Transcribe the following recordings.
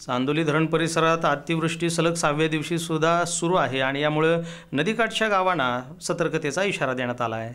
चांदोली धरण परिसरात अतिवृष्टी सलग सहाव्या दिवशी सुद्धा सुरू आहे आणि यामुळं नदीकाठच्या गावांना सतर्कतेचा इशारा देण्यात आला आहे.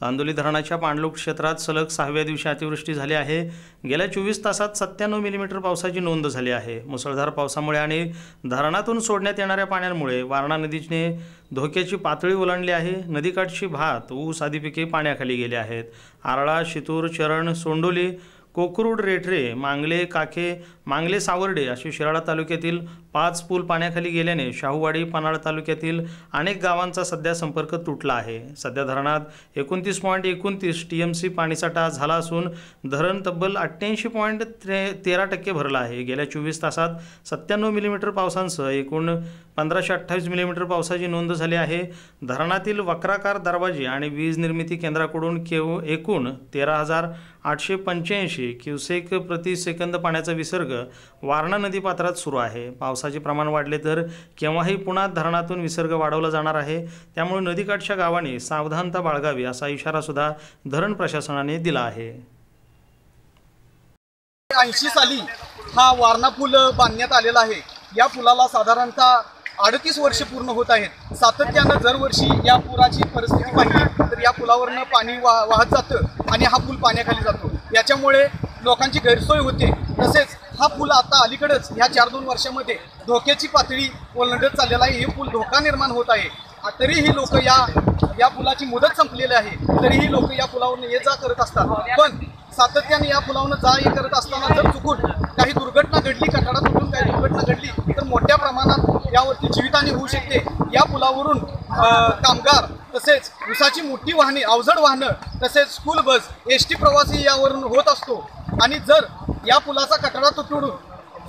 चांदोली धरणाच्या पाणलोट क्षेत्रात सलग सहाव्या दिवशी अतिवृष्टी झाली आहे. गेल्या चोवीस तासात सत्त्याण्णव मिलीमीटर पावसाची नोंद झाली आहे. मुसळधार पावसामुळे आणि धरणातून सोडण्यात येणाऱ्या पाण्यामुळे वारणा नदीने धोक्याची पातळी ओलांडली आहे. नदीकाठची भात ऊस आदी पिके पाण्याखाली गेली आहेत. आरळा शितूर चरण सोंडोली कोकरूड रेठरे मांगले काखे मांगले सावर्डे अशी शिराळा तालुक्यातील पाच पूल पाण्याखाली गेल्याने शाहूवाडी पन्हाळा तालुक्यातील अनेक गावांचा सध्या संपर्क तुटला आहे. सध्या धरणात एकोणतीस पॉईंट एकोणतीस टी एम सी पाणीसाठा झाला असून धरण तब्बल अठ्ठ्याऐंशी पॉईंट त्रे तेरा टक्के भरलं आहे. गेल्या चोवीस तासात सत्त्याण्णव मिलीमीटर पावसांसह एकूण पंधराशे अठ्ठावीस मिलीमीटर पावसाची नोंद झाली आहे. धरणातील वक्राकार दरवाजे आणि वीज निर्मिती केंद्राकडून केव एकूण तेरा हजार आठशे पंच्याऐंशी क्युसेक प्रति सेकंद पाण्याचा विसर्ग वारणा नदी पात्रात सुरू आहे. पावसाचे प्रमाण वाढले तर केव्हाही पुन्हा धरणातून विसर्ग वाढवला जाणार आहे. त्यामुळे नदीकाठच्या गावांनी सावधानता बाळगावी असा इशारासुद्धा धरण प्रशासनाने दिला आहे. ऐंशी साली हा वारणा पूल बांधण्यात आलेला आहे. या पुलाला साधारणतः अडतीस वर्ष पूर्ण होत आहेत. सातत्यानं दरवर्षी या पुराची परिस्थिती पाहिली तर या पुलावरनं पाणी वा वाहत जातं आणि हा पूल पाण्याखाली जातो. याच्यामुळे लोकांची गैरसोय होते. तसेच हा पूल आता अलीकडेच ह्या चार दोन वर्षामध्ये धोक्याची पातळी ओलांडत चाललेला आहे. हे पूल धोका निर्माण होत आहे. तरीही लोक या या पुलाची मुदत संपलेली आहे. तरीही लोक या पुलावरून ये जा करत असतात. पण सातत्याने या पुलावरून जा ये करत असताना जर चुकून काही दुर्घटना घडली कठाडा तुटून काही दुर्घटना घडली तर मोठ्या प्रमाणात यावरती जीवितहानी होऊ शकते. या पुलावरून कामगार तसेच उसाची मोठी वाहने अवजड वाहनं तसेच स्कूल बस एस टी प्रवासी यावरून होत असतो. आणि जर या पुलाचा कटडा तुटून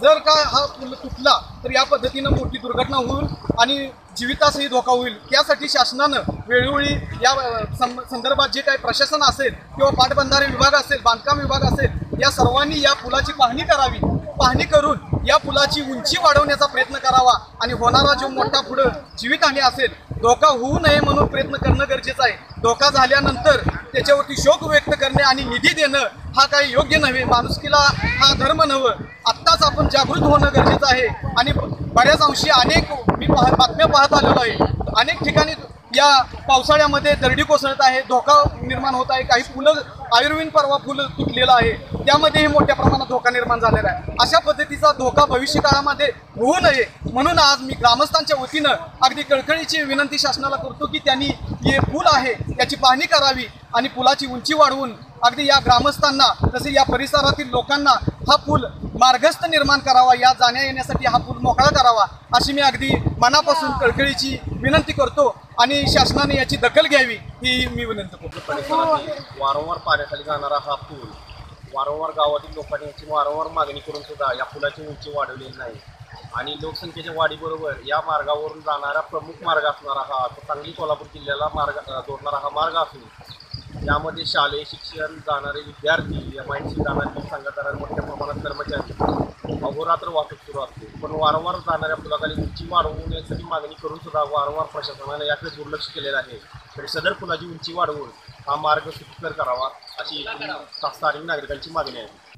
जर का हा पूल तुटला तर या पद्धतीनं मोठी दुर्घटना होईल आणि जीवितासही धोका होईल. त्यासाठी शासनानं वेळोवेळी या सं- संदर्भात जे काही प्रशासन असेल किंवा पाटबंधारे विभाग असेल बांधकाम विभाग असेल या सर्वांनी या पुलाची पाहणी करावी. पाहणी करून या पुलाची उंची वाढवण्याचा प्रयत्न करावा आणि होणारा जो मोठा पुढं जीवितहानी असेल धोका होऊ नये म्हणून प्रयत्न करणं गरजेचं आहे. धोका झाल्यानंतर त्याच्यावरती शोक व्यक्त करणे आणि निधी देणं हा काही योग्य नव्हे. माणुसकीला हा धर्म नवं आत्ताच आपण जागृत होणं गरजेचं आहे. आणि बऱ्याच अंशी अनेक मी पाह बातम्या पाहत आलेलो आहे. अनेक ठिकाणी या पावसाळ्यामध्ये दरडी कोसळत आहे धोका निर्माण होत आहे काही फुलं आयुर्वेद परवा फुलं तुटलेलं आहे. त्यामध्येही मोठ्या प्रमाणात धोका निर्माण झालेला आहे. अशा पद्धतीचा धोका भविष्य काळामध्ये होऊ नये म्हणून आज मी ग्रामस्थांच्या वतीनं अगदी कळकळीची विनंती शासनाला करतो की त्यांनी हे पूल आहे याची पाहणी करावी आणि पुलाची उंची वाढवून अगदी या ग्रामस्थांना तसे या परिसरातील लोकांना हा पूल मार्गस्थ निर्माण करावा या जाण्या येण्यासाठी हा पूल मोकळा करावा अशी मी अगदी मनापासून कळकळीची विनंती करतो आणि शासनाने याची दखल घ्यावी ही मी विनंती करतो. परिसरातील वारंवार पाण्याखाली जाणारा हा पूल वारंवार गावातील लोकांनी याची वारंवार मागणी करून सुद्धा या पुलाची उंची वाढवलेली नाही. आणि लोकसंख्येच्या वाढीबरोबर या मार्गावरून जाणारा प्रमुख मार्ग असणारा हा तो सांगली कोल्हापूर जिल्ह्याला मार्ग अ, जोडणारा हा मार्ग असून यामध्ये शालेय शिक्षण जाणारे विद्यार्थी एम आय सी जाणारे संघटना मोठ्या प्रमाणात कर्मचारी अहोरात्र वाहतूक सुरू असते. पण वारंवार जाणाऱ्या पुलाखाली उंची वाढवून यासाठी मागणी करून सुद्धा वारंवार प्रशासनाने याकडे दुर्लक्ष केलेलं आहे. तरी सदर पुलाची उंची वाढवून हा मार्ग सुखकर करावा अशी स्थानिक नागरिकांची मागणी आहे.